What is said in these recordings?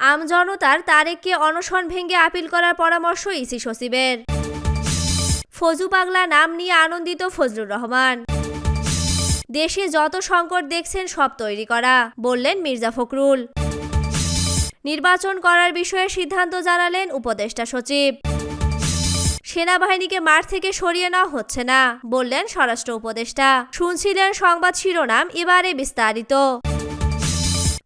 আমজনতার তারেককে অনশন ভেঙে আপিল করার পরামর্শ ইসি সচিবের। ফজু পাগলা নাম নিয়ে আনন্দিত ফজলুর রহমান। দেশে যত সংকট দেখছেন সব তৈরি করা, বললেন মির্জা ফখরুল। নির্বাচন করার বিষয়ে সিদ্ধান্ত জানালেন উপদেষ্টা সচিব। সেনাবাহিনীকে মাঠ থেকে সরিয়ে নেওয়া হচ্ছে না, বললেন স্বরাষ্ট্র উপদেষ্টা। শুনছিলেন সংবাদ শিরোনাম, এবারে বিস্তারিত।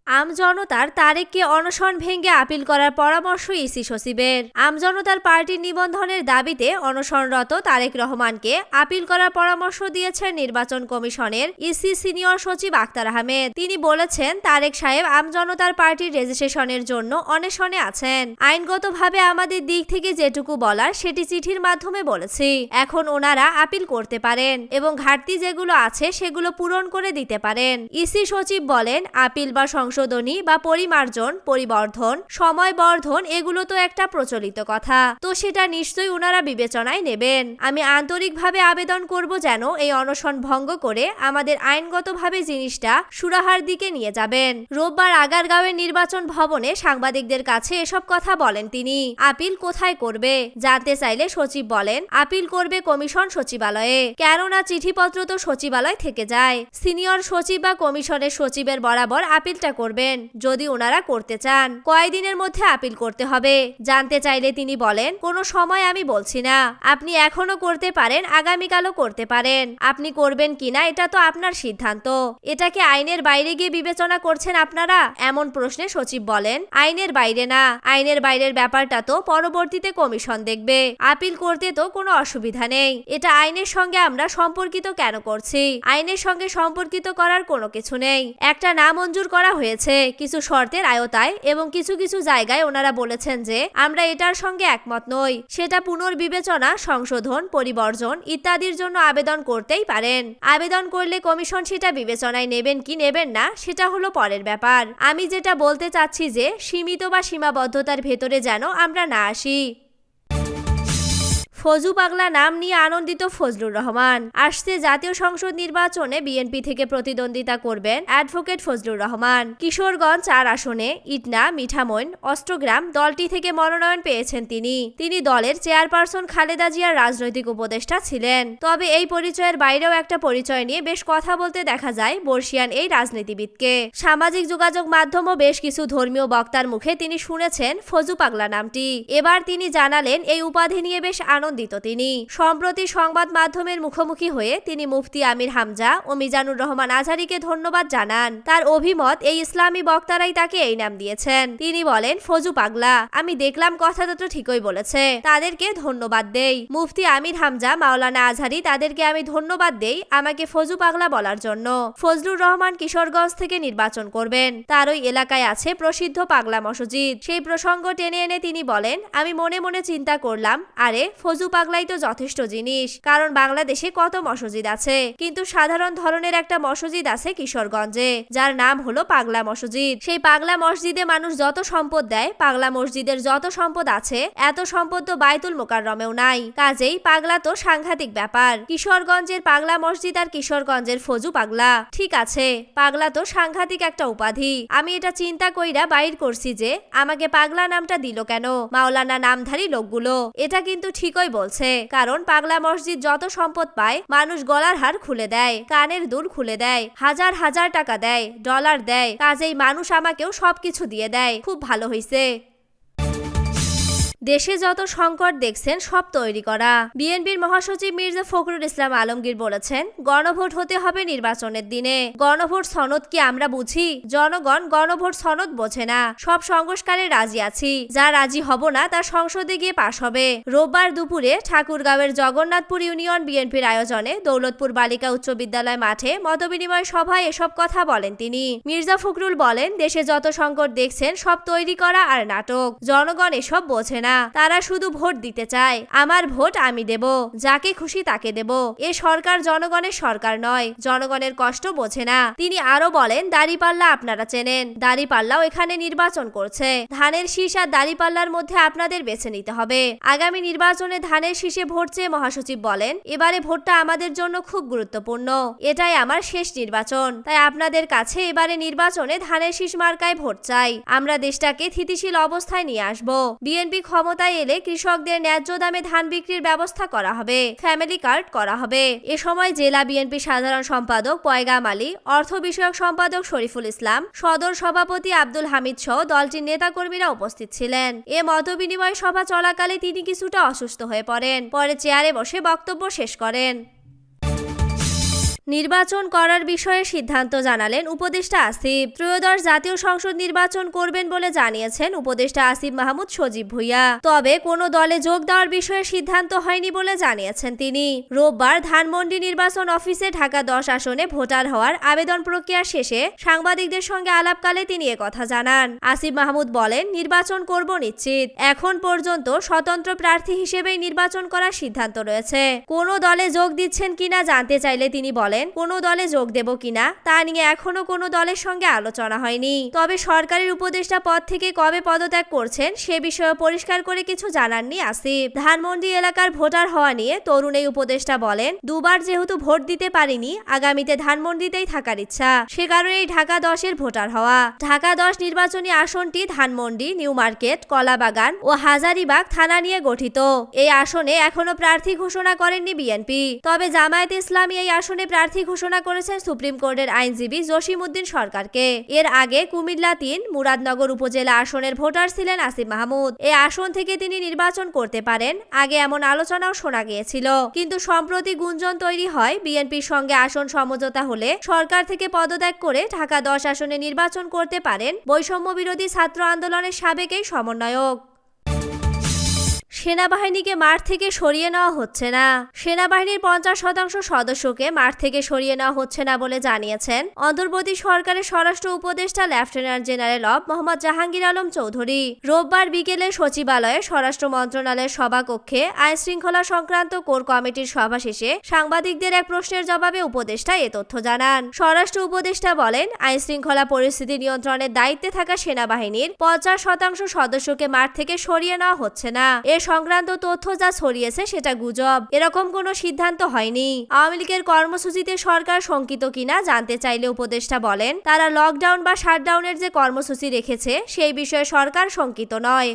আমজনতার তারেককে অনশন ভেঙে আপিল করার পরামর্শ ইসি সচিবের। আমজনতার পার্টির নিবন্ধনের দাবিতে অনশনরত তারেক রহমানকে আপিল করার পরামর্শ দিয়েছেন নির্বাচন কমিশনের ইসি সিনিয়র সচিব আক্তার আহমেদ। তিনি বলেছেন, তারেক সাহেব আমজনতার পার্টির রেজিস্ট্রেশনের জন্য অনশনে আছেন। আইনগতভাবে আমাদের দিক থেকে যেটুকু বলার সেটি চিঠির মাধ্যমে বলেছি। এখন ওনারা আপিল করতে পারেন এবং ঘাটতি যেগুলো আছে সেগুলো পূরণ করে দিতে পারেন। ইসি সচিব বলেন, আপিল বা সংশোধনী বা পরিমার্জন, পরিবর্ধন সময় বর্ধন এগুলো তো একটা প্রচলিত কথা। তো সেটা নিশ্চয়ই ওনারা বিবেচনায় নেবেন। আমি আন্তরিকভাবে আবেদন করব যেন এই অনশন ভঙ্গ করে আমাদের আইনগতভাবে জিনিসটা সুরাহার দিকে নিয়ে যাবেন। রোববার আগারগাঁওয়ের নির্বাচন ভবনে সাংবাদিকদের কাছে এসব কথা বলেন তিনি। আপিল কোথায় করবে? জানতে চাইলে সচিব বলেন, আপিল করবে কমিশন সচিবালয়ে। কেননা চিঠিপত্র তো সচিবালয় থেকে যায়। সিনিয়র সচিব বা কমিশনের সচিবের বরাবর আপিলটা করবেন যদি ওনারা করতে চান। কয়দিনের মধ্যে আপিল করতে হবে? জানতে চাইলে তিনি বলেন, কোনো সময় আমি বলছি না। আপনি এখনও করতে পারেন, আগামীকালও করতে পারেন। আপনি করবেন কিনা এটা তো আপনার সিদ্ধান্ত। এটাকে আইনের বাইরে গিয়ে বিবেচনা করছেন আপনারা? এমন প্রশ্নে সচিব বলেন, আইনের বাইরে না। আইনের বাইরের ব্যাপারটা তো পরবর্তীতে কমিশন দেখবে। আপিল করতে তো কোনো অসুবিধা নেই। এটা আইনের সঙ্গে আমরা সম্পর্কিত কেন করছি? আইনের সঙ্গে সম্পর্কিত করার কোনো কিছু নেই। একটা না মঞ্জুর করা হয়েছে। কিছু শর্তের আয়তায় এবং কিছু কিছু জায়গায় ওনারা বলেছেন যে, আমরা এটার সঙ্গে একমত নই। সেটা পুনর্বিবেচনা, সংশোধন, পরিবর্জন ইত্যাদির জন্য আবেদন করতেই পারেন। আবেদন করলে কমিশন সেটা বিবেচনায় নেবেন কি নেবেন না, সেটা হলো পরের ব্যাপার। আমি যেটা বলতে চাচ্ছি যে, সীমিত বা সীমাবদ্ধতার ভেতরে যেন আমরা না আসি। ফজু পাগলা নাম নিয়ে আনন্দিত ফজলুর রহমান। আসছে জাতীয় সংসদ নির্বাচনে বিএনপি থেকে প্রতিদ্বন্দ্বিতা করবেন অ্যাডভোকেট ফজলুর রহমান। কিশোরগঞ্জ চার আসনে ইটনা, মিঠামইন, অষ্টগ্রাম দলটি থেকে মনোনয়ন পেয়েছেন তিনি। তিনি দলের চেয়ারপারসন খালেদা জিয়ার রাজনৈতিক উপদেষ্টা ছিলেন। তবে এই পরিচয়ের বাইরেও একটা পরিচয় নিয়ে বেশ কথা বলতে দেখা যায় বর্ষিয়ান এই রাজনীতিবিদকে। সামাজিক যোগাযোগ মাধ্যম ও বেশ কিছু ধর্মীয় বক্তার মুখে তিনি শুনেছেন ফজু পাগলা নামটি। এবার তিনি জানালেন, এই উপাধি নিয়ে বেশ আনন্দ আনন্দিত তিনি। সম্প্রতি সংবাদ মাধ্যমের মুখোমুখি হয়ে তিনি মুফতি আমির হামজা ও মিজানুর রহমান আজহারিকে ধন্যবাদ জানান। তার অভিমত, এই ইসলামী বক্তারাই তাকে এই নাম দিয়েছেন। তিনি বলেন, ফজু পাগলা, আমি দেখলাম কথাটা তো ঠিকই বলেছে, তাদেরকে ধন্যবাদ দেই। মুফতি আমির হামজা, মাওলানা আজহারি তাদেরকে আমি ধন্যবাদ দেই আমাকে ফজু পাগলা বলার জন্য। ফজলুর রহমান কিশোরগঞ্জ থেকে নির্বাচন করবেন। তার ওই এলাকায় আছে প্রসিদ্ধ পাগলা মসজিদ। সেই প্রসঙ্গ টেনে এনে তিনি বলেন, আমি মনে মনে চিন্তা করলাম, আরে, ফজু ফজু পাগলাই তো যথেষ্ট জিনিস। কারণ বাংলাদেশে কত মসজিদ আছে? কিন্তু সাধারণ ধরনের একটা মসজিদ আছে কিশোরগঞ্জে, যার নাম হলো পাগলা মসজিদ। সেই পাগলা মসজিদে মানুষ যত সম্পদ দেয়, পাগলা মসজিদের যত সম্পদ আছে, এত সম্পদ তো বাইতুল মোকাররমেও নাই। কাজেই পাগলা তো সাংঘাতিক ব্যাপার। কিশোরগঞ্জের পাগলা মসজিদ আর কিশোরগঞ্জের ফজু পাগলা। ঠিক আছে, পাগলা তো সাংঘাতিক একটা উপাধি। আমি এটা চিন্তা কইরা বাইর করছি যে, আমাকে পাগলা নামটা দিল কেন? মাওলানা নামধারী লোকগুলো। এটা কিন্তু ঠিকই বলছে, কারণ পাগলা মসজিদ যত সম্পদ পায়, মানুষ গলার হার খুলে দেয়, কানের দুল খুলে দেয়, হাজার হাজার টাকা দেয় ডলার দেয়, কাজেই মানুষ আমাকেও সবকিছু দিয়ে দেয়। খুব ভালো হইছে। দেশে যত সংকট দেখছেন, সব তৈরি করা। বিএনপির মহাসচিব মির্জা ফখরুল ইসলাম আলমগীর বলেছেন, গণভোট হতে হবে নির্বাচনের দিনে। গণভোট সনদ কি আমরা বুঝি? জনগণ গণভোট সনদ বোঝে না। সব সংস্কারে রাজি আছি। যা রাজি হব না, তা সংসদে গিয়ে পাশ হবে। রোববার দুপুরে ঠাকুরগাঁওয়ের জগন্নাথপুর ইউনিয়ন বিএনপির আয়োজনে দৌলতপুর বালিকা উচ্চ বিদ্যালয় মাঠে মতবিনিময় সভায় এসব কথা বলেন তিনি। মির্জা ফখরুল বলেন, দেশে যত সংকট দেখছেন, সব তৈরি করা আর নাটক। জনগণ এসব বোঝে না। না, তারা শুধু ভোট দিতে চায়। আমার ভোট আমি দেব, যাকে খুশি তাকে দেব। এ সরকার জনগণের সরকার নয়, জনগণের কষ্ট বোঝে না। তিনি আরও বলেন, দাড়িপাল্লা আপনারা চেনেন, দাড়িপাল্লাও এখানে নির্বাচন করছে। ধানের শীষ আর দাড়িপাল্লার মধ্যে আপনাদের বেছে নিতে হবে। আগামী নির্বাচনে ধানের শীষে ভোট চেয়ে মহাসচিব বলেন, এবারে ভোটটা আমাদের জন্য খুব গুরুত্বপূর্ণ। এটাই আমার শেষ নির্বাচন। তাই আপনাদের কাছে এবারে নির্বাচনে ধানের শীষ মার্কায় ভোট চাই। আমরা দেশটাকে স্থিতিশীল অবস্থায় নিয়ে আসব। বিএনপি ক্ষমতায় এলে কৃষকদের ন্যায্য দামে ধান বিক্রির ব্যবস্থা করা হবে, ফ্যামিলি কার্ড করা হবে। এ সময় জেলা বিএনপি সাধারণ সম্পাদক পয়গাম আলী, অর্থ বিষয়ক সম্পাদক শরীফুল ইসলাম, সদর সভাপতি আব্দুল হামিদ সহ দলটির নেতাকর্মীরা উপস্থিত ছিলেন। এ মতবিনিময় সভা চলাকালে তিনি কিছুটা অসুস্থ হয়ে পড়েন, পরে চেয়ারে বসে বক্তব্য শেষ করেন। নির্বাচন করার বিষয়ে সিদ্ধান্ত জানালেন উপদেষ্টা আসিফ। ত্রয়োদশ জাতীয় সংসদ নির্বাচন করবেন বলে জানিয়েছেন উপদেষ্টা আসিফ মাহমুদ সজীব ভুইয়া। তবে কোনো দলে যোগ দেওয়ার বিষয়ে সিদ্ধান্ত হয়নি বলে জানিয়েছেন তিনি। রোববার ধানমন্ডি নির্বাচন অফিসে ঢাকা দশ আসনে ভোটার হওয়ার আবেদন প্রক্রিয়া শেষে সাংবাদিকদের সঙ্গে আলাপকালে তিনি কথা জানান। আসিফ মাহমুদ বলেন, নির্বাচন করব নিশ্চিত। এখন পর্যন্ত স্বতন্ত্র প্রার্থী হিসেবেই নির্বাচন করার সিদ্ধান্ত রয়েছে। কোনো দলে যোগ দিচ্ছেন কিনা জানতে চাইলে তিনি বলেন কোনো দলে যোগ দেব কিনা, তা নিয়ে এখনও কোনো দলের সঙ্গে আলোচনা হয়নি। তবে সরকারের উপদেষ্টা পদ থেকে কবে পদত্যাগ করছেন, সে বিষয়ে পরিষ্কার করে কিছু জানাননি আসিফ। ধানমন্ডি এলাকার ভোটার হওয়া নিয়ে তরুণ এই উপদেষ্টা বলেন, দুবার যেহেতু ভোট দিতে পারিনি, আগামীতে ধানমন্ডিতেই থাকার ইচ্ছা। সে কারণেই ঢাকা দশের ভোটার হওয়া। ঢাকা দশ নির্বাচনী আসনটি ধানমন্ডি, নিউ মার্কেট, কলাবাগান ও হাজারিবাগ থানা নিয়ে গঠিত। এই আসনে এখনও প্রার্থী ঘোষণা করেননি বিএনপি। তবে জামায়াত ইসলামী এই আসনে প্রার্থী ঘোষণা করেছেন সুপ্রিম কোর্টের আইনজীবী জসিমউদ্দিন সরকারকে। এর আগে কুমিল্লা তিন, মুরাদনগর উপজেলা আসনের ভোটার ছিলেন আসিফ মাহমুদ। এ আসন থেকে তিনি নির্বাচন করতে পারেন, আগে এমন আলোচনাও শোনা গিয়েছিল। কিন্তু সম্প্রতি গুঞ্জন তৈরি হয়, বিএনপির সঙ্গে আসন সমঝোতা হলে সরকার থেকে পদত্যাগ করে ঢাকা দশ আসনে নির্বাচন করতে পারেন বৈষম্য বিরোধী ছাত্র আন্দোলনের সাবেকেই সমন্বয়ক। সেনাবাহিনীকে মাঠ থেকে সরিয়ে নেওয়া হচ্ছে না। সেনাবাহিনীর পঞ্চাশ শতাংশ সদস্যকে মাঠ থেকে সরিয়ে নেওয়া হচ্ছে না বলে জানিয়েছেন অন্তর্বর্তী সরকারের স্বরাষ্ট্র উপদেষ্টা লেফটেন্যান্ট জেনারেল অব মোহাম্মদ জাহাঙ্গীর আলম চৌধুরী। রোববার বিকেলে সচিবালয়ে স্বরাষ্ট্র মন্ত্রণালয়ের সভাকক্ষে আইন শৃঙ্খলা সংক্রান্ত কোর কমিটির সভা শেষে সাংবাদিকদের এক প্রশ্নের জবাবে উপদেষ্টা এ তথ্য জানান। স্বরাষ্ট্র উপদেষ্টা বলেন আইন শৃঙ্খলা পরিস্থিতি নিয়ন্ত্রণের দায়িত্বে থাকা সেনাবাহিনীর পঞ্চাশ শতাংশ সদস্যকে মাঠ থেকে সরিয়ে নেওয়া হচ্ছে না। এ সংক্রান্ত তথ্য যা ছড়িয়েছে সেটা গুজব। এরকম কোনো সিদ্ধান্ত হয়নি। আওয়ামী লীগের কর্মসূচিতে সরকার শঙ্কিত কিনা জানতে চাইলে উপদেষ্টা বলেন, তারা লকডাউন বা শাটডাউনের যে কর্মসূচি রেখেছে, সেই বিষয়ে সরকার শঙ্কিত নয়।